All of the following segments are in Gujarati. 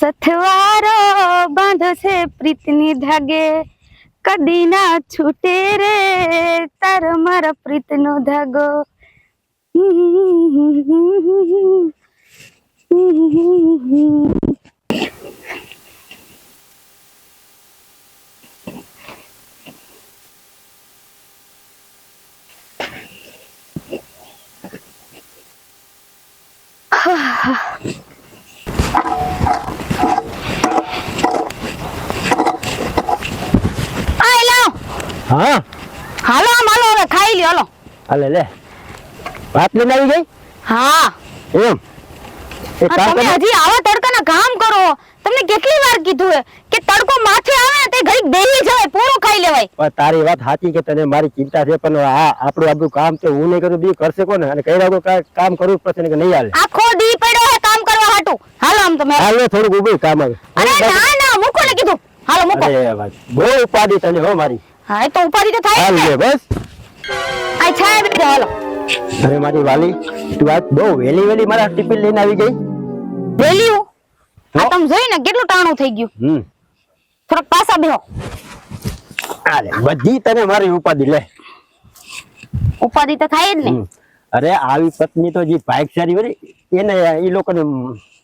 સથવારો બાંધશે પ્રીતની ધાગે. કદી ના છૂટે રે તાર મારા પ્રીતનો ધાગો. આ લાવ હા? હાલો આમ હાલો હવે ખાઈ લ્યો હાલો. હાલે લે. વાત લઈને આવી ગઈ? હા. એમ? કામ તમે કરે હજી આવા તડકાના કામ કરો. તમને કેટલી વાર કીધું હે કે તડકો માથે આવે ને તે ઘડીક બેહી જવાય પૂરું ખાઈ લેવાય. પણ તારી વાત સાચી કે તને મારી ચિંતા છે પણ આ આપણું આપણું કામ છે હું નહીં કરું બી કરશે કોને? અને કઈ રાખો કામ કરવું જ પડશે ને કે નહીં હાલે. આખો દી પડ્યો હે કામ કરવા હાટું. હાલો આમ તમે. હાલે થોડુંક ઉભું કામ આવે અરે ના ના મૂકો ને કીધું. હાલો મૂકો. અરે વાત. બહુ ઉપાડી તને હો મારી. હા એ તો ઉપાડી તો થાય ને. બસ. આ છાય બેઠે હાલો. અરે મારી વાલી તું આજ બહુ વેલી વેલી મારા ટિફિન લઈને આવી ગઈ. વેલ્યુ આ તમ જોઈ ને કેટલું ટાણું થઈ ગયું. હમ. થોડાક પાછા બેહો. અરે બધી તને મારી ઉપાડી લે. ઉપાડી તો થાય જ ને. અરે આવી પત્ની તો જે ભાઈક સારી વળી એને એ લોકોને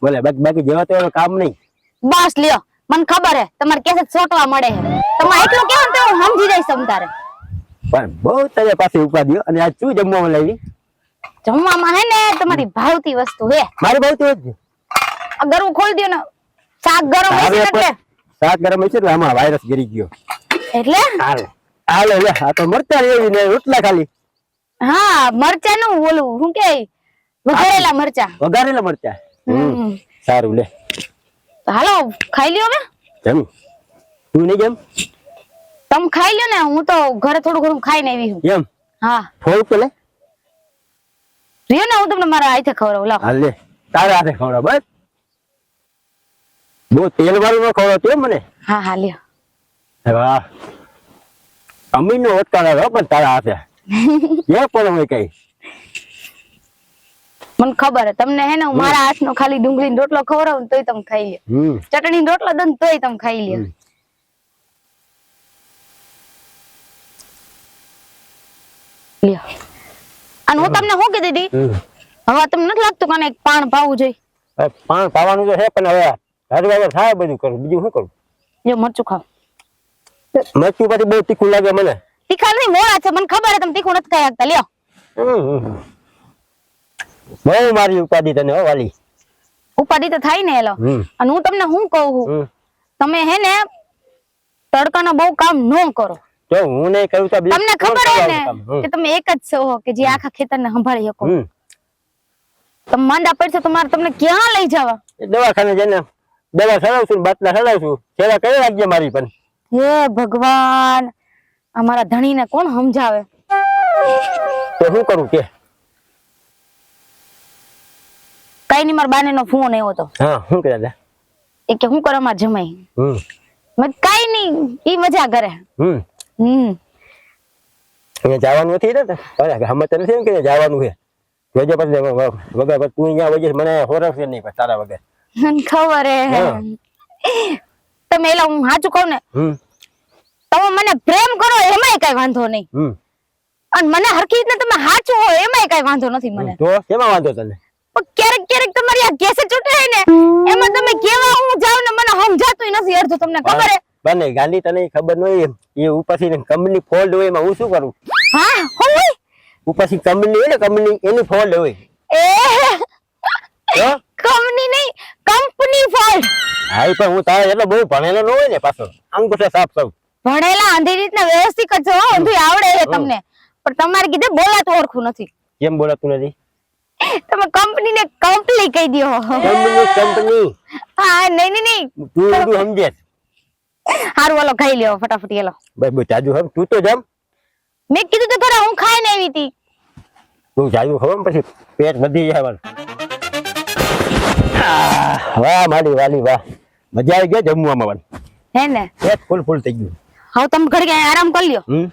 બોલે બાકી બાકી જેવા તો કામ નહીં. બસ લ્યો. મને ખબર હે તમારે કેસે છોટવા મળે હે? તમે એટલું કેવો તો હું સમજી જઈશ તમ તારે. પણ બહુ તને પાસે ઉપાડ્યો અને આ શું જમવામાં લાવી? જમવામાં હે ને તમારી ભાવતી વસ્તુ હે. મારી ભાવતી વસ્તુ? અગર હું ખોલી દ્યો ને. શાક ગરમ હશે એટલે. શાક ગરમ હશે એટલે આમાં વાયરસ ગરી ગયો. એટલે? હાલે હાલે લે આ તો મરચા રેવી ને રોટલા ખાલી. હા મરચા નું ઓલું શું કે? વઘારેલા મરચા. વઘારેલા મરચા. હમ. સારું લે. હાલો ખાઈ લ્યો હવે. કેમ? તું નહીં જેમ તમે ખાઈ લ્યો ને હું તો ઘરે થોડું ઘણું ખાઈને આવી છું. જેમ હા. ફોન પેલે લે રહ્યો ને હું તમને મારા હાથે ખવડાવું લાવ. હાલ તારા હાથે ખવડાવ બસ. બહુ તેલ વાળું ન ખવડાવ તે મને. હા હા લ્યો. વાહ. અમીન નો ઓટકાળ પણ તારા હાથે. એ પણ હોય કઈ. મને ખબર હે. તમને હે ને હું મારા હાથનો ખાલી ડુંગળીનો રોટલો ખવડાવું ને તોય તમે ખાઈ લ્યો. ચટણી નો રોટલો દઉં તોય તમે ખાઈ લ્યો. અને હું તમને શું કીધી હતી હવે તમને નથી લાગતું કે એક પાણ પાવું જોઈએ? પાણ પાન પાવાનું તો છે પણ હવે હજુ થાય બધું કરું. બીજું શું કરું? જો મરચું ખાવ મરચું પછી બહુ તીખું લાગે મને. તીખા નહીં મોડા છે. મને ખબર હે તમે તીખું નથી ખાઈ શકતા. લ્યો. બહુ મારી ઉપાધિ તને હો વાલી. ઉપાધિ તો થાય ને એલો અને હું તમને શું કહું છું? તમે હે ને તડકાનો બહુ કામ ન કરો. તો હું નહીં કહું તો તમને ખબર હોય ને કે તમે એક જ છો કે જે આખા ખેતરને સંભાળી શકો. તમે માંડા પડશે તમારે તમને ક્યાં લઈ જવા? દવાખાને જઈને દવા ચડાવશું ને બાટલા ચડાવશું સેવા કરી રાખજે મારી પણ. હે ભગવાન અમારા ધણીને કોણ સમજાવે? તો શું કરું કે? કઈ નહીં મારા બાને નો ફોન આવ્યો તો હા શું કર્યા તા? એ કે શું કરે મારા જમાઈ. હમ. મેં કીધું, નહીં ઈ મજા કરે. હમ. હમ. અહીંયા જવાનું નથી ને અરે હમત નથી કે જવાનું છે. વેજે પછી વગર પછી તું અહીંયા વજે મને હોરવશે નહીં તારા વગર. ખબર હે. તમે એલા હું સાચું કહું ને? તમે મને પ્રેમ કરો એમાંય કઈ વાંધો નહીં. અને મને હરખી રીતના તમે સાચું હો એમાંય કઈ વાંધો નથી મને. તો કેમાં વાંધો તને? પણ ક્યારેક ક્યારેક તમારી આ કેસે ચૂંટાય ને એમાં તમે કેવા હું જાવ ને મને સમજાતું નથી. અડધું તમને ખબર હે? બને ગાંધી તને ખબર ન હોય એ ઉપરથી કંપની ફોલ્ડ હોય એમાં હું શું કરું? હા હું હોય? ઉપરથી કંપની હોય ને કંપની એની ફોલ્ડ હોય. એ કંપની નહીં કંપની ફોલ્ટ હા પણ હું તારે એટલો બહુ ભણેલો ન હોય ને પાછો. અંગૂઠે સાફ સૌ. ભણેલા આંધી રીતના વ્યવસ્થિત જ છો ઊંધું આવડે છે તમને. પણ તમારે કીધે બોલાતું ઓળખું નથી. કેમ બોલાતું નથી? તમે કંપની ને કંપની કહી દો. Company company. હા નહીં નહીં નહીં. તું બધું સમજે. હારું વાલો ખાઈ લ્યો ફટાફટ એલો ભાઈ બસ જાજુ હમ તું તો જમ. મેં કીધું તો ખરા હું ખાઈને આવી હતી. તું જાજુ ખબર પછી પેટ વધી જાય વાળ. વાહ મારી વાલી વાહ. મજા આવી ગઈ જમવામાં પણ હે ને? પેટ ફૂલ ફૂલ થઈ ગયું. હવે તમે ક્યાંય આરામ કરી લ્યો. હમ?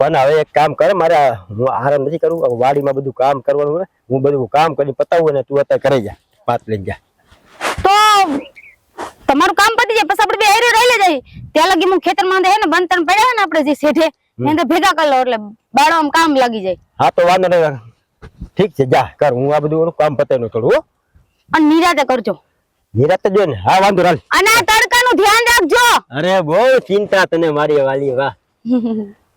પણ હવે એક કામ કર મારે હું આરામ નથી કરવું વાડીમાં બધું કામ કરવાનું હું બધું કામ કરી પતાવું ને તું અત્યારે કરી જા પાત લઈ જા. તો તમારું કામ પતી જાય પછી આપણે બે હેરો રહી જાય ત્યાં લગી હું ખેતરમાં હે ને બંતણ પડ્યા ને આપણે જે શેઠે એની ભેગા કરી લો એટલે બાળો આમ કામ લાગી જાય. હા તો વાંધો નહીં ઠીક છે જા કર હું આ બધું કામ પતાવી થોડું અને નિરાતે કરજો. નિરાતે જ જો ને? હા વાંધો રાલ અને આ તડકાનું ધ્યાન રાખજો. અરે બહુ ચિંતા તને મારી વાલી વાહ.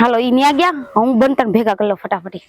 હાલો ઈ ન્યા ગયા? હું બનતર ભેગા કરી લો ફટાફટી.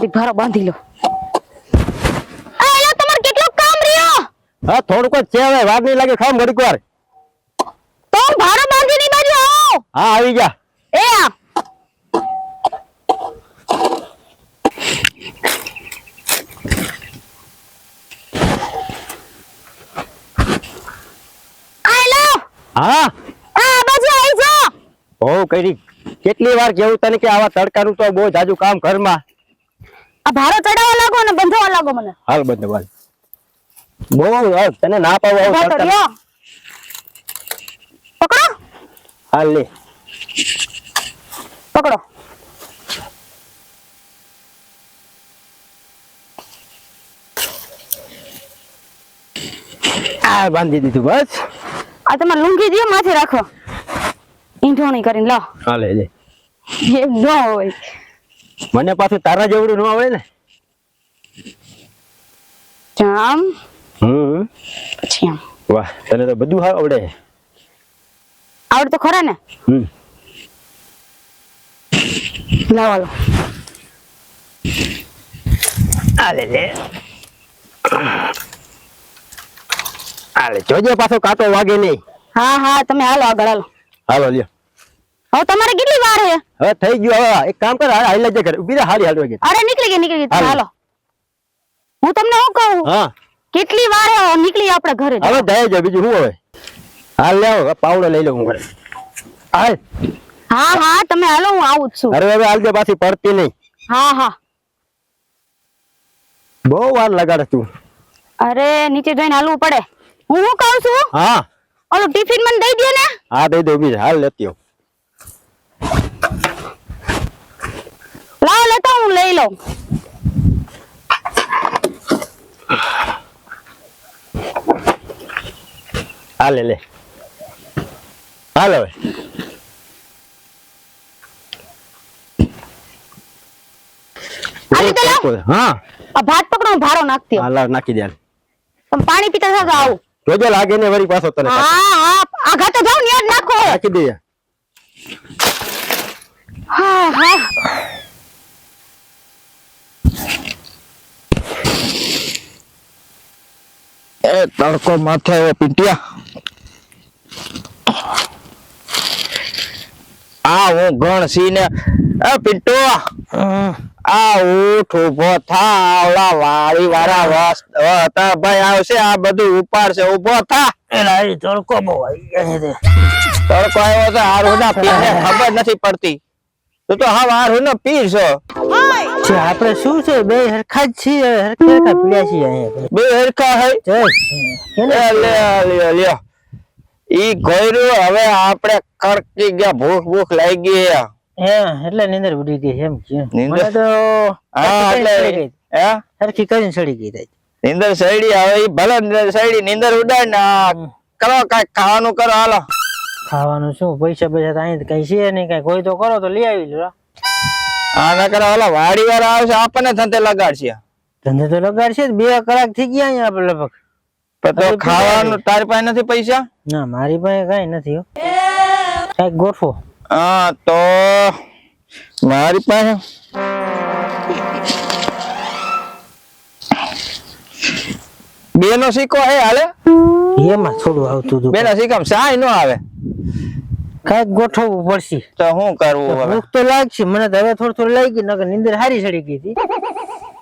ફટાફટી ભારો બાંધી લો. આ એલા તમારે કેટલું કામ રહ્યો? હા થોડુંક જ છે હવે વાર નહીં લાગે ખામ ઘડીક વાર. તો ભારો બાંધી ની બાજુ આવો. હા આવી જા. એ આ. આયલો હા? આ બાજુ આવી જા ઓ કરી. કેટલી વાર કેવું તને કે આવા તડકાનું તો બહુ જાજુ કામ ઘરમાં. આ ભારો ચડાવવા લાગો ને બંધવા લાગો મને. હાલ બંધ હાલ બહુ હાલ. તને ના પાવ આવું પકડો. હાલ લે. પકડો. આ બાંધી દીધું બસ. આ તમારે લુંગી દો માથે રાખો. ઈંઠોણી કરીને લો. હાલે લે એમ ન હોય. મને પાછું તારા જેવડું ન આવડે ને. જામ. હમ. પછી આમ વાહ તને તો બધું હા આવડે. આવડે તો ખરા ને? હમ. લાવાલો આલે લે. હાલે જોજે પાછો કાંટો વાગે નહીં. હા હા તમે હાલો આગળ હાલો. હાલો લ્યો. હવે તમારે કેટલી વાર હે હવે થઈ ગયું હવે એક કામ કર હાલ લેજે ઘરે. ઊભી રહે હાલી હાલ વાગે અરે નીકળી ગઈ નીકળી ગઈ. હાલો. હાલો. હું તમને શું કહું? હા. કેટલી વાર હે નીકળી આપણે ઘરે? હવે દઈ જાય બીજું શું હવે? હાલ લેવો પાવડો લઈ લઉં હું ઘરે. હાલ. હા હા તમે હાલો હું આવું છું. અરે હવે હાલ દે પાછી પડતી નહીં. હા હા. બહુ વાર લગાડે તું. અરે નીચે જઈને હાલવું પડે. હું શું કહું છું? હા. ઓલું ટિફિન મને દઈ દે ને. હા દઈ દે ઊભી હાલ લેતી આવું. લાવો હું લઈ લઉં હાલ લે લે હાલ હવે તો. હા આ ભાત પકડો હું ભારો નાખતી. લાવ, નાખી દે. તમે પાણી પીતા થતા આવું જોજે લાગે ને વળી પાછો તને હા હા આઘા તો જાવ ને યાદ નાખો નાખી દે હા હા એ તડકો માથે આવ્યો પીંટિયા. આ હું ગણ સિંહ ને એ પિન્ટુ આ ઊઠ ઊભો થા આવડા વાળી વાળા વસ હતા ભાઈ આવશે આ બધું ઉપાડશે ઊભો થા. એલા તડકો બહુ આવી ગયો છે તડકો આવ્યો છે હારું ના ખબર નથી પડતી. તું તો હા વાર હું પીર છો. છે આપણે શું છે બે હરખા જ છીએ હરખા હરખા પીડ્યા છીએ અહીંયા બે હરખા હે? જય. લે લે લે લે ઈ ગોયરું હવે આપણે કડકી ગયા ભૂખ ભૂખ લાગી ગઈ હે એટલે નીંદર ઉડી ગઈ એમ કે નીંદર? મને તો હા એટલે સડી ગઈ. હે? હરખી કરીને સડી ગઈ તાઈ. નીંદર સડી હવે ઈ ભલે નીંદર સડી નીંદર ઉડાડ ને કરો કાંઈક ખાવાનું કરો હાલો. ખાવાનું શું? પૈસા પૈસા તો અહીં કઈ છે નહીં કઈ કોઈ તો કરો તો લઈ આવી લો આના કરા ઓલા વાડી વાળા આવશે આપણને ધંધે લગાડશે. ધંધે તો લગાડશે. બે કલાક થઈ ગયા અહીંયા આપણે લગભગ. તો ખાવાનું તારી પાસે નથી પૈસા? ના મારી પાસે કઈ નથી કંઈક ગોઠવો. હા તો મારી પાસે બે નો સિક્કો હે હાલે? એમાં થોડું આવતું હતું. બે નો સિક્કા સાય નો આવે. કંઈક ગોઠવવું પડશે. તો શું કરવું હવે? ભૂખ તો લાગશે મને તો હવે થોડું થોડું લાગી નકર નીંદર હારી ચડી ગઈ હતી.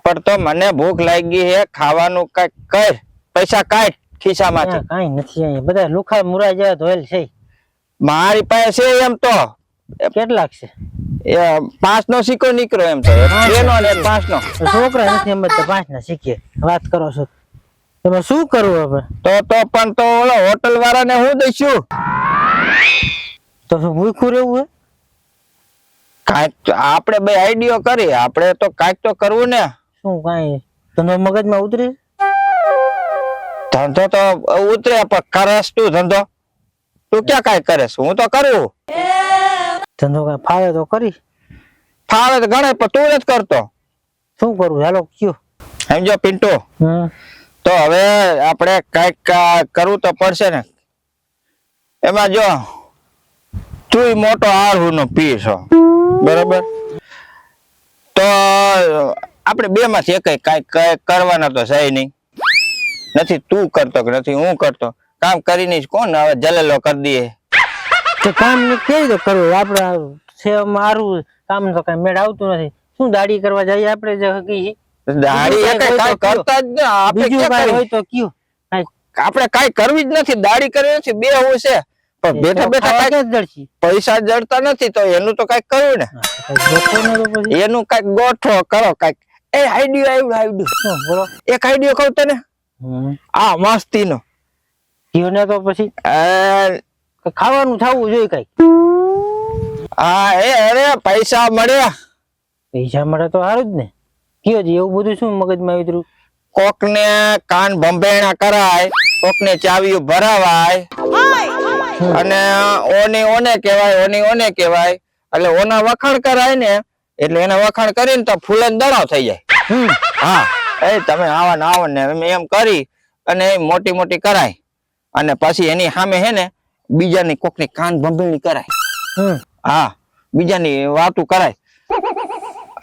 પણ તો મને ભૂખ લાગી હે ખાવાનું કંઈક કર પૈસા કાઢ ખિસ્સામાંથી. કઈ નથી અહીંયા. બધા લુખા મુરા જેવા ધોયેલ છે. મારી પાસે છે એમ તો. કેટલાક છે? એ પાંચ નો સિક્કો નીકળ્યો એમ તો. એનો ને પાંચ નો છોકરા નથી એમ તો પાંચ ના શીખીએ વાત કરો છો. તમે શું કરવું હવે? તો તો પણ તો ઓલો હોટલ વાળાને હું દઈશું? તો શું ભૂખું રહેવું હે? કાંઈક આપણે બે આઈડિયો કરી આપણે તો કાંઈક તો કરવું ને. શું કાંઈ? ધંધો મગજમાં ઉતરી? ધંધો તો ઉતરે પણ કરસ તું ધંધો. તું ક્યાં કાંઈ કરે હું તો કરું. ધંધો કાંઈ ફાવે તો કરી ફાવે તો ગણે પણ તું જ કરતો. શું કરવું હાલો કયો. સમજો પિન્ટુ? તો હવે આપણે કાંઈક કરવું તો પડશે ને. એમાં જો તું મોટો આળહુ નો પી છો. બરોબર? તો આપણે બે માંથી એક કઈ કરવાના તો છે નહીં. નથી તું કરતો કે નથી હું કરતો? કામ કરીને કોણ હવે જલેલો કરી દઈએ તો કામ કેવી રીતે કરવું? આપણે છે મારું કામ તો કઈ મેળ આવતું નથી. શું દાડી કરવા જઈએ આપણે જે હગી છીએ? દાઢી એ બીજું કાંઈ કાંઈ કરતા જ ના આપણે ક્યાં હોય તો કયો? આપણે કાઈ કરવી જ નથી દાઢી કરવી નથી બે હું છે. પણ બેઠા બેઠા કઈ પૈસા જડતા નથી તો એનું તો કંઈક કર્યું ને. હા, ને. એનું કંઈક ગોઠો કરો કંઈક. એ આઈડિયો આવ્યું આઈડિયો બોલો. એક આઈડિયો કહું તને? આ મસ્તી નો ને તો પછી ખાવાનું થવું જોઈએ કઈ આ એ અરે પૈસા મળ્યા. પૈસા મળે તો સારું જ ને. કયો જી એવું બધું શું મગજમાં આવી રહ્યું કોકને કાન ભંભેણા કરાય કોકને ચાવીઓ ભરાવાય. અને ઓની ઓને કહેવાય ઓની ઓને કહેવાય. એટલે ઓના વખાણ કરાય ને એટલે એના વખાણ કરીને તો ફૂલે દડો થઈ જાય. હા. એ તમે આવા ને આવા ને એમ એમ કરી અને મોટી મોટી કરાય. અને પછી એની સામે હે ને બીજાની કોકની કાન ભંભેણી કરાય. હા. બીજાની વાતું કરાય.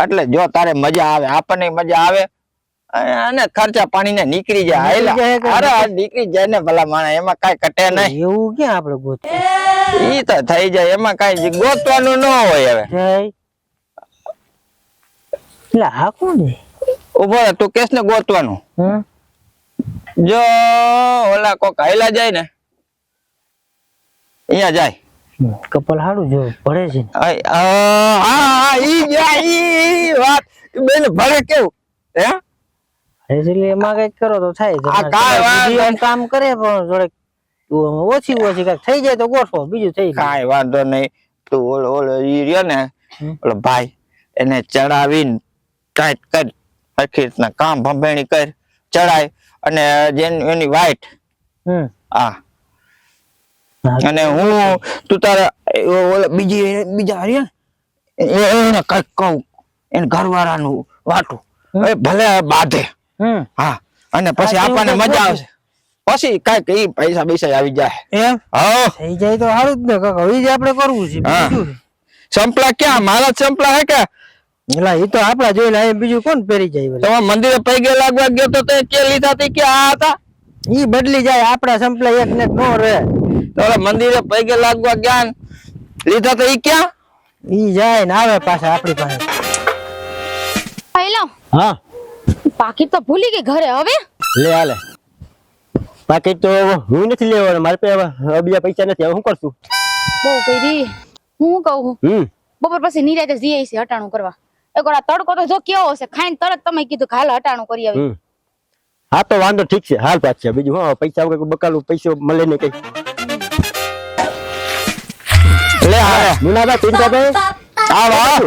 એટલે જો તારે મજા આવે આપણને મજા આવે અને ખર્ચા પાણી ને નીકળી જાય અરે આ નીકળી જાય ને ભલા માણે એમાં કઈ કટે નહીં. એવું ક્યાં આપડે ગોતવું? ઈ તો થઈ જાય એમાં કઈ ગોતવાનું ન હોય હવે. એટલે આ કોણ ઊભો તું કેસ ને ગોતવાનું. જો ઓલા કોક હાયલા જાય ને અહીંયા જાય. કપલ હારું જો ભળે છે ને. આ, હા હા ઈ જાય ઈ વાત. બેન ભરે કેવું? હે? એટલે એમાં કંઈક કરો તો થાય આ કામ કરે પણ જોડે ઓછી ઓછી કંઈક થઈ જાય તો ગોઠવો બીજું થઈ કાંઈ વાંધો નહીં. તું ઓલો ઓલો ઈ રહ્યો ને ઓલો ભાઈ એને ચડાવીને ટાઈટ કર. આખી રીતના કામ ભંભેણી કર ચડાય. અને જેન એની વાઈટ. હા, અને હું તું તારા ઓલા બીજી બીજા હરિયા એને કંઈક કહું એને ઘરવાળાનું વાટું. એ ભલે બાંધે. હા અને પછી આપણને મજા આવશે. પછી કંઈક ઈ પૈસા પૈસા આવી જાય. એમ? હા. થઈ જાય તો સારું જ ને કાકા હવે જ આપણે કરવું છે. બીજું સંપલા ક્યાં? મારા જ સંપલા હે કે? એલા એ તો આપડા જોઈ લે બીજું કોણ પહેરી જાય? તમારા મંદિરે પૈગે લાગવા ગયો તો તે કે લીધા તે કે આ હતા? ઈ બદલી જાય આપડા સંપલા એક ને નો રહે. તો મંદિરે પૈગે લાગવા ગયા લીધા તો ઈ ક્યાં? ઈ જાય ને આવે પાછા આપડી પાસે. પહેલો હા. પાકીટ તો ભૂલી ગઈ ઘરે હવે? લે હાલે. પાકીટ તો હું નથી લેવાનો મારે પે હવે બીજા પૈસા નથી હવે શું કરશું? બહુ કરી. હું કહું? હમ. બપોર પછી નિરાતે જઈએ છે હટાણું કરવા. એક તડકો તો જો કેવો હશે ખાઈને તરત તમે કીધું હાલ હટાણું કરી આવી. હા તો વાંધો ઠીક છે હાલ પાછ છે. બીજું હા પૈસા વગર બકાલું પૈસો મળે ને કઈ. લે હારે મુનાભાઈ પિંટાભાઈ આવ આવ.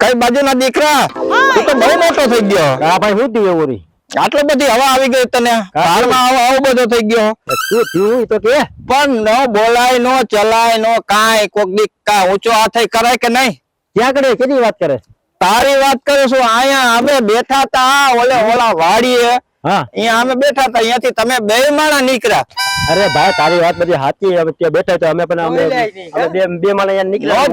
કઈ બાજુના દીકરા? તું તો બહુ મોટો થઈ ગયો. હા ભાઈ શું થયું એવું આટલો બધી હવા આવી ગઈ તને. આવો આવો બધો થઈ ગયો. શું થયું? તો કે. પણ ન બોલાય નો ચલાય નો કાંઈ. કોક દી કાંઈ ઊંચો હાથે કરાય કે નહીં? ક્યાં કરે? કેટલી વાત કરે? તારી વાત કરું છું અહીંયા અમે બેઠા તા ઓલે ઓલા વાડીએ. હા. અહીંયા અમે બેઠા તા અહીંયાથી તમે બે માણા નીકળ્યા. અરે ભાઈ તારી વાત બધી સાચી હવે બેઠા તો અમે પણ અમે બે બે નીકળ્યા.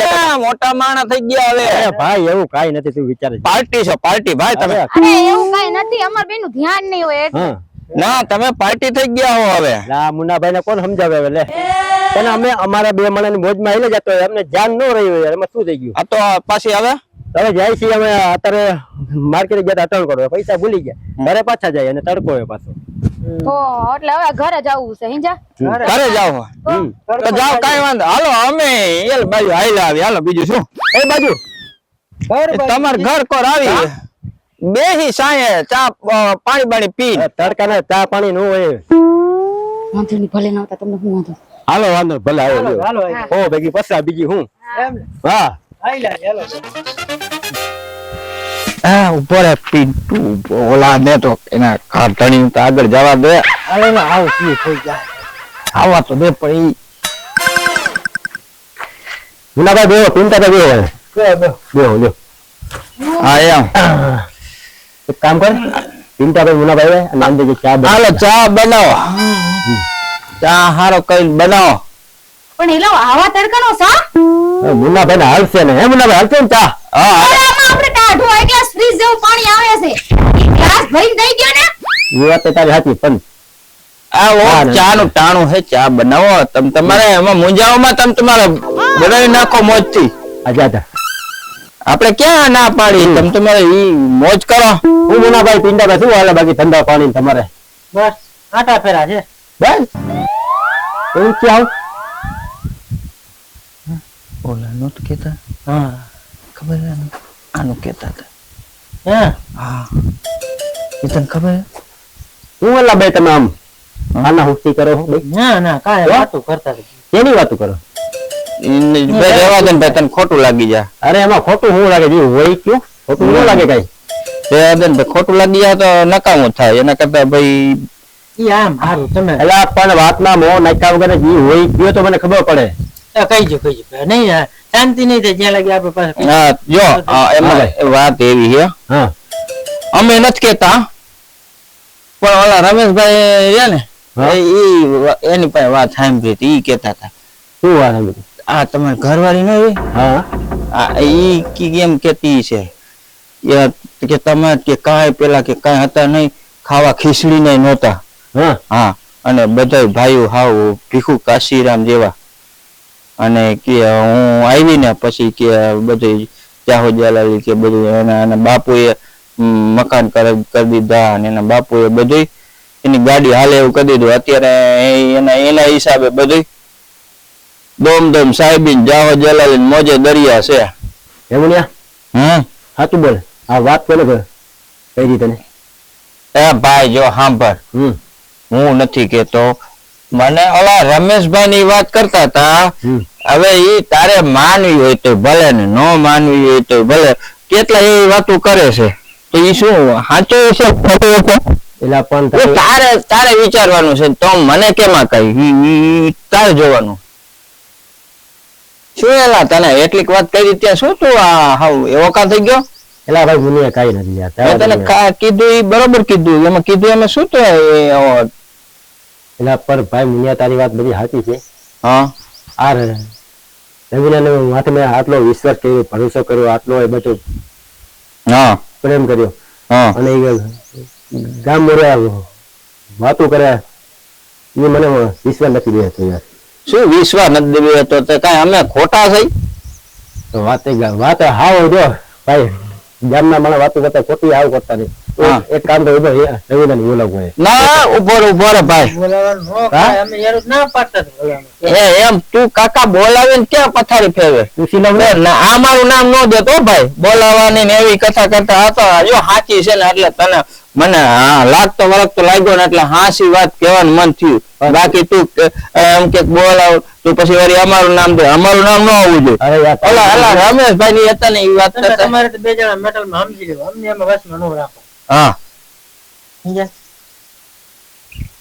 લે, મોટા માણા થઈ ગયા હવે. અરે ભાઈ એવું કાઈ નથી તું વિચારે પાર્ટી છે પાર્ટી. ભાઈ તમે અરે, એવું કઈ નથી. અમાર બેનું ધ્યાન નહીં હોય ના તમે પાર્ટી થઈ ગયા હો હવે. ના મુન્નાભાઈ ને કોણ સમજાવે હવે લે. પણ અમે અમારા બે માણસની મોજમાં हिले જતો હોય અમને ધ્યાન ન રહ્યું હોય એમાં શું થઈ ગયું? આ તો પાછી હવે? હવે જાય છીએ અમે અત્યારે માર્કેટ ગયા તડકો પૈસા ભૂલી ગયા. ઘરે પાછા જાય અને તડકો હોય પાછો. તો એટલે હવે ઘરે જવું છે હિંજા? ઘરે જાવ. તો જાઓ કઈ વાંધો. હાલો અમે એલ બાજુ હાલ્યા આવી. હાલો બીજું શું? એ બાજુ. તમાર ઘર કોર આવી. બેહી સાંય ચા પાણી પાણી બાણી પી. તડકા ને ચા પાણી નું હોય. વાંધો નહીં ભલે ના તમને શું વાંધો? હાલો વાંધો ભલે આવ્યો લ્યો. હાલો હો. ભેગી પસા બીજી હું એમ. હા. આઈલા હાલો. હા ઉપર હે પિન્ટુ ઓલા ને તો એના કાટણી તો આગળ જવા દે. અરે ને આવું પી થઈ જાય? આવા તો દે પણ ઈ ગુલાબા બેહો ચિંતા તો બેહો. બેહો જો હા એમ. એક કામ કર ચિંતાભાઈ ભાઈ આવે અને અંદર જે ચા બને. હાલો ચા બનાવો. ચા હારો કઈ બનાવો. પણ એલો આવા તડકાનો સા? હવે મુન્નાભાઈ ને હાલશે ને. હે મુનાભાઈ હાલશે ને ચા? આમાં આપણે ટાઢું એક ગ્લાસ ફ્રીજ જેવું પાણી આવે છે. ગ્લાસ ભરીને દઈ ગયો ને. એ વાત તારી સાચી પણ આ ઓ ચા નું. ટાણું હે ચા બનાવો. તમ તમારે એમાં મુંજાઓમાં તમે તમારે બનાવી નાખો મોજ આજા આપણે ક્યાં ના પાડી? તમે તમારે ઈ મોજ કરો. હું મુન્નાભાઈ પિંડા શું હાલે બાકી ઠંડા પાણી તમારે. બસ આટા ફેરા છે. બસ. એવું ક્યાં કેતા હા. ખબર છે આનું? કહેતા હતા. હે? હા. એ તને ખબર હું એલા બે તમે આમ આના હુસ્તી કરો છો ના ના કાંઈ વાતો કરતા. કેની વાતો કરો? રેવા દે ભાઈ તને ખોટું લાગી જા અરે એમાં ખોટું શું લાગે? જે હોય કયો? ખોટું ન લાગે કઈ? રેવા દે ભાઈ ખોટું લાગી જાય તો નકામું થાય. એના કરતા ભાઈ ઈ આમ હારું તમે. એટલે પણ વાતમાં મો નાખ્યા વગર જે હોય કયો તો મને ખબર પડે. કહીજો કહીજો નહીં શાંતિ નહીં થાય જ્યાં લાગે આપણે પાસે હા, જો એમાં વાત એવી છે. હા. અમે નથી કેતા પણ ઓલા રમેશભાઈ રહ્યા ને એ એની પાસે વાત સાંભળી હતી એ કેતા હતા. શું વાત સાંભળી આ તમારી ઘરવાળી ન હોય? હા. આ એ કી એમ કેતી છે? એ કે તમે કે કાંઈ પેલા કે કાંઈ હતા નહીં ખાવા ખીચડી નહીં નહોતા. હા. હા અને બધા ભાઈઓ હાવ ભીખુ કાશીરામ જેવા. અને કે હું આવીને પછી કે બધી ચાહો જલાલી કે બધું એના એના બાપુએ મકાન કરી દીધા અને એના બાપુએ બધું એની ગાડી હાલે એવું કરી દીધું. અત્યારે એના એના હિસાબે બધું દોમ દોમ સાહેબી જાહો જલાલી મોજે દરિયા છે. એવું હા હમ? સાચું બોલ. આ વાત કોને કર? કઈ રીતે એ ભાઈ જો સાંભળ. હું નથી કેતો મને ઓલા રમેશભાઈ ની વાત કરતા હતા હવે ઈ તારે માનવી હોય તો ભલે ને ન માનવી હોય તો ભલે કેટલા એવી વાતો કરે છે? તો ઈ શું સાચો છે ખોટો છે એટલે પણ તારે તારે વિચારવાનું છે તો મને કેમાં ઈ તારે જોવાનું. શું એલા તને એટલીક વાત કરી ત્યાં શું તું આ હાવ એવો કા થઈ ગયો? એલા ભાઈ મુનિયા કાઈ નથી યાર તને કીધું ઈ બરોબર કીધું એમાં કીધું એમાં શું તો એ એવો? એટલે પર ભાઈ મુનિયા તારી વાત બધી સાચી છે. હા. આ રવિના માથે મેં આટલો વિશ્વાસ કર્યો ભરોસો કર્યો આટલો એ બધો હા. પ્રેમ કર્યો. હા. અને ગામ મોર્યા વાતો કર્યા એ મને વિશ્વાસ નથી બેસતો યાર. શું વિશ્વાસ નથી દેવી તો તે કાંઈ અમે ખોટા થઈ તો વાત વાત હાવ જો ભાઈ ગામના માણસ વાતો કરતા ખોટી હાવ કરતા નહીં. એક કામ તો ઊભો રવિના ની બોલાવવું હોય. ના ઊભો ઊભો રે ભાઈ. ન ના પાડતા એ એમ તું કાકા બોલાવીને ક્યાં પથારી ફેરવે? તું ના, આ મારું નામ નો દેતો ભાઈ. બોલાવાની ને એવી કથા કરતા હતા. જો હાચી છે ને એટલે તને મને હા લાગતો વળગતો લાગ્યો ને એટલે હાસી વાત કહેવાનું મન થયું. બાકી તું એમ કે બોલાવ તું પછી વળી અમારું નામ દે. અમારું નામ ન આવવું જોઈએ. અરે યાર ઓલા ઓલા રમેશભાઈ ની હતા ને એ વાત તમારે તો બે જણા મેટલમાં સમજી લેવું અમને એમાં વસમાં ન રાખો. હા.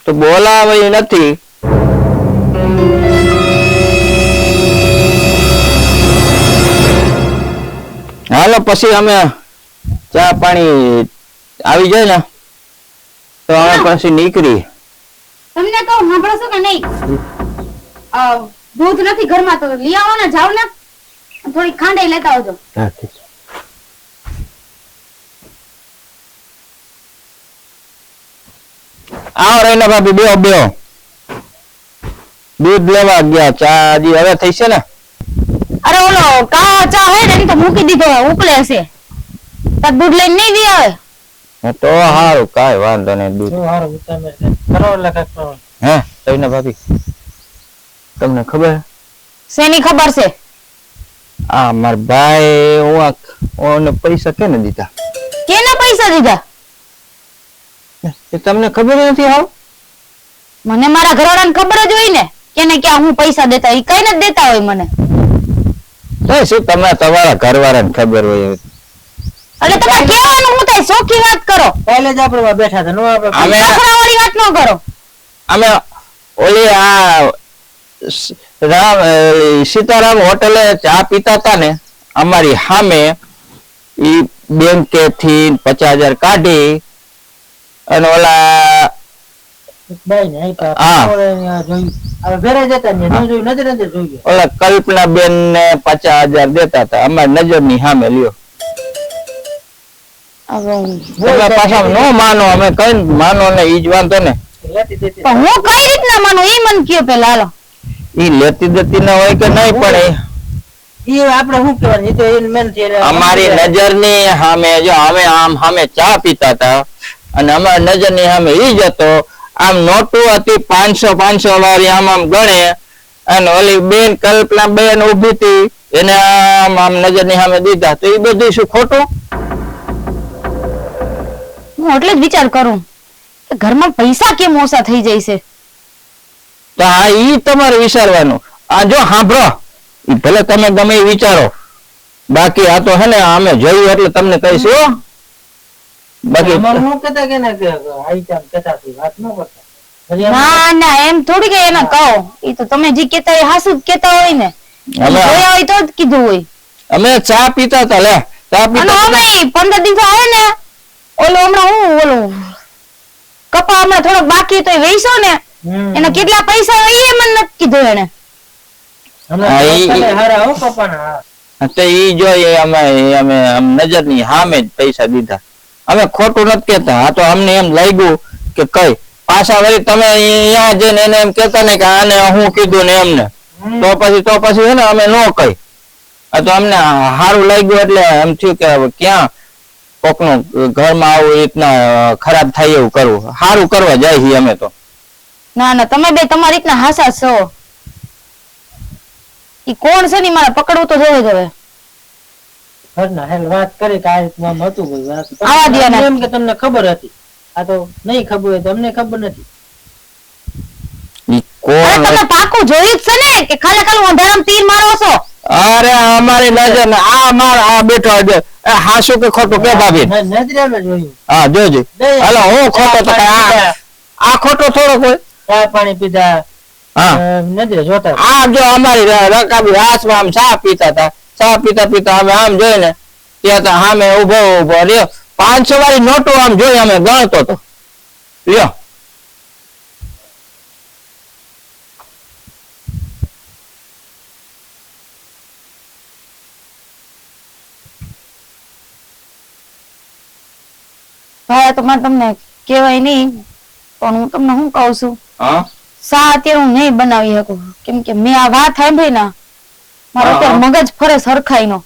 તો બોલાવે નથી. હાલો પછી અમે ચા પાણી આવી જાય ને તો અમે પછી નીકળી. તમને કહું સાંભળો છો કે નહીં? દૂધ નથી ઘરમાં તો લઈ આવો ને જાવ ને. થોડી ખાંડે લેતા આવજો હા, ઠીક છે. આવો રહીને ભાભી બેહો બેહો. દૂધ લેવા ગયા ચા હજી હવે થઈ છે ને? અરે ઓલો કાળો ચા હે ને તો મૂકી દીધો ઉકલે છે. હશે તાર દૂધ લઈને નહીં દી આવે? તો હારું કાંઈ વાંધો નહીં દૂધ. શું હારું ઉતામે કરો એટલે કાંઈક હે તઈને ભાભી તમને ખબર? શેની ખબર છે? આ માર ભાઈ હું ઓને પૈસા કેને દીધા? કેના પૈસા દીધા? એ તમને ખબર નથી હાવ? મને મારા ઘરવાળાને ખબર જ હોય ને કેને કે હું પૈસા દેતા હોય. કઈ નથી દેતા હોય મને. તો શું તમે તમારા ઘરવાળાને ખબર હોય. એટલે તમારે કહેવાનું હું તઈ સોખી વાત કરો. પહેલે જ આપણે બેઠા હતા નો આપણે અમે વાળી વાત ન કરો. અમે ઓલી આ રામ સીતારામ હોટેલે ચા પીતા હતા ને અમારી સામે ઈ બેંકે થી પચાસ હજાર કાઢી અને ઓલા ઓલા કલ્પના બેન ને પચાસ હજાર દેતા હતા. અમારી નજરની સામે લ્યો. પાછા નો માનો અમે કઈ માનો ને ઈ જ વાંધો ને. લેતી દેતી પણ હું કઈ રીતના માનું? એ મને કયો પેલા હાલો. ઈ લેતી દેતી ના હોય કે નહીં ઈ ઈ ઈ એટલે અમારી નજરની સામે જો અમે આમ સામે ચા પીતા હતા. અને અમારી નજરની સામે ઈ જ હતો. આમ નોટું હતી પાંચસો પાંચસો વાળી આમ આમ ગણે. અને ઓલી બેન કલ્પના બેન ઊભી હતી એને આમ આમ નજરની સામે દીધા. તો એ બધું શું ખોટું? હું એટલે જ વિચાર કરું કે ઘરમાં પૈસા કેમ ઓછા થઈ જાય છે? તો આ ઈ તમારે વિચારવાનું. આ જો સાંભળો. ભલે તમે ગમે વિચારો. બાકી આ તો હે ને અમે જોયું એટલે તમને કહીશું હો. બાકી અમારે શું કહેતા કે ને કે આઈ જામ કહેતા હતી, વાત ન કરતા. હજી અમે- ના ના એમ થોડી કે એને કહો. એ તો તમે જે કેતા હોય હાસુ કેતા હોય ને. જોયા હોય તો જ કીધું હોય. અમે ચા પીતા હતા લે. ચા પીતા અમે પંદર દિવસ આવે ને ઓલો હમણાં હું ઓલું કપા હમણાં થોડોક બાકી તો વેચો ને. હમ. એના કેટલા પૈસા હોય એ મને નથી કીધું એને. તો ઈ જોઈએ અમે અમે નજર નજરની સામે જ પૈસા દીધા. અમે ખોટું નથી કેતા આ તો અમને એમ લાગ્યું કે કઈ પાછા વળી તમે અહીંયા જઈને એને એમ કેતા ને કે આને હું કીધું ને એમને. તો પછી તો પછી છે ને અમે નો કઈ. આ તો અમને સારું લાગ્યું એટલે એમ થયું કે હવે ક્યાં કોકનું ઘરમાં આવું રીતના ખરાબ થાય એવું કરવું. સારું કરવા જાય છીએ અમે તો. ના ના તમે બે તમારી રીતના હાસા છો. ઈ કોણ છે ને મારા મારે પકડવું તો જોઈએ જ હવે. ઘરના હેલ વાત કરી કે આ રીતનું આમ હતું બધું. આવા દ્યો એમ કે તમને ખબર હતી. આ તો નહીં ખબર હોય તો અમને ખબર નથી. કોણ તમે પાકું જોયું જ છે ને કે ખાલી ખાલી અંધારામાં તીર મારો છો? અરે અમારી નજર આ માર આ બેઠો છે કે ખોટું કે ભાભી? નજરે જોયું. હા જોજો. હાલો હું ખોટો તો આ આ ખોટો થોડો કોઈ ચા પાણી પીધા. હા. નજરે જોતા. આ જો અમારી રકાબી હાથમાં આમ ચા પીતા હતા. ચા પીતા પીતા અમે આમ જોઈને ત્યાં તો સામે ઊભો ઊભો રહ્યો. પાંચસો વાળી નોટો આમ જોઈ અમે ગણતો હતો લ્યો. ભાઈ તો મારે તમને કહેવાય નહીં પણ હું તમને શું કહું છું? હા? સા અત્યારે હું નહીં બનાવી શકું. કેમ કે મેં આ વાત સાંભળી ને મારો તો મગજ ફરે સરખાઈ નો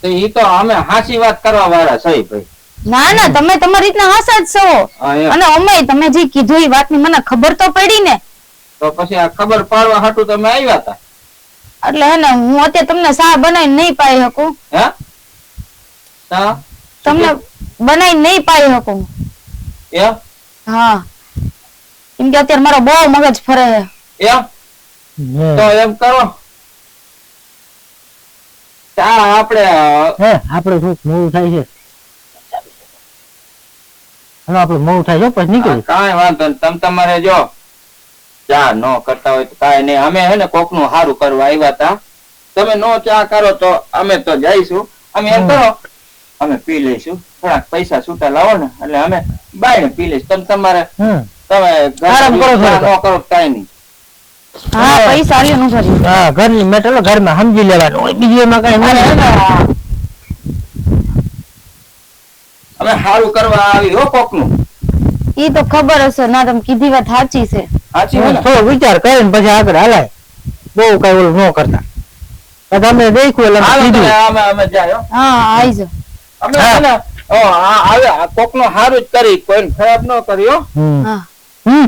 તો ઈ તો અમે હાસી વાત કરવા વાળા સહી ભાઈ. ના ના તમે તમારી રીતના હાસા જ છો. અને અમે તમે જે કીધું એ વાતની મને ખબર તો પડી ને. તો પછી આ ખબર પાડવા હાટુ તમે આવ્યા હતા? એટલે હે ને હું અત્યારે તમને સા બનાવી નહીં પાઈ શકું. હે? હા તમને બનાવી નહીં પાઈ શકું. એમ? હા. કેમ કે અત્યારે મારો બહુ મગજ ફરે છે. એમ? તો એમ કરો. ચા આપણે હે આપણે શું મોડું થાય છે? આપણે મોડું થાય છે પછી નીકળી કાંઈ વાંધો નહીં. તમે તમારે જો ચા ન કરતા હોય તો કાંઈ નહીં. અમે હે ને કોકનું સારું કરવા આવ્યા હતા તમે નો ચા કરો તો અમે તો જઈશું. અમે એમ કરો અમે પી લઈશું. થોડાક પૈસા છૂટા લાવો ને. એટલે અમે બાય ને પી લઈશું. તમે તમારે તમે ગરમ કરો ન કરો કાંઈ નહીં. હા પૈસા લ્યો નું ભરી હા ઘરની મેટલ ઘરમાં સમજી લેવાનું. હોય બીજું એમાં કઈ અને હે નહીં. ને આ અમે સારું કરવા આવી હો કોકનું ઈ તો ખબર હશે ના તમે કીધી વાત સાચી છે. સાચી હોય ને થોડો વિચાર કરીને પછી આગળ હાલાય. બહુ કઈ ઓલું ન કરતા. તમે દેખ્યું એટલે કીધું. અમે અમે જાય હા. આવી જાઓ. અમે ને ઓ, આ આવે કોકનું સારું જ કરી કોઈ ખરાબ ન કર્યો હમ. હમ.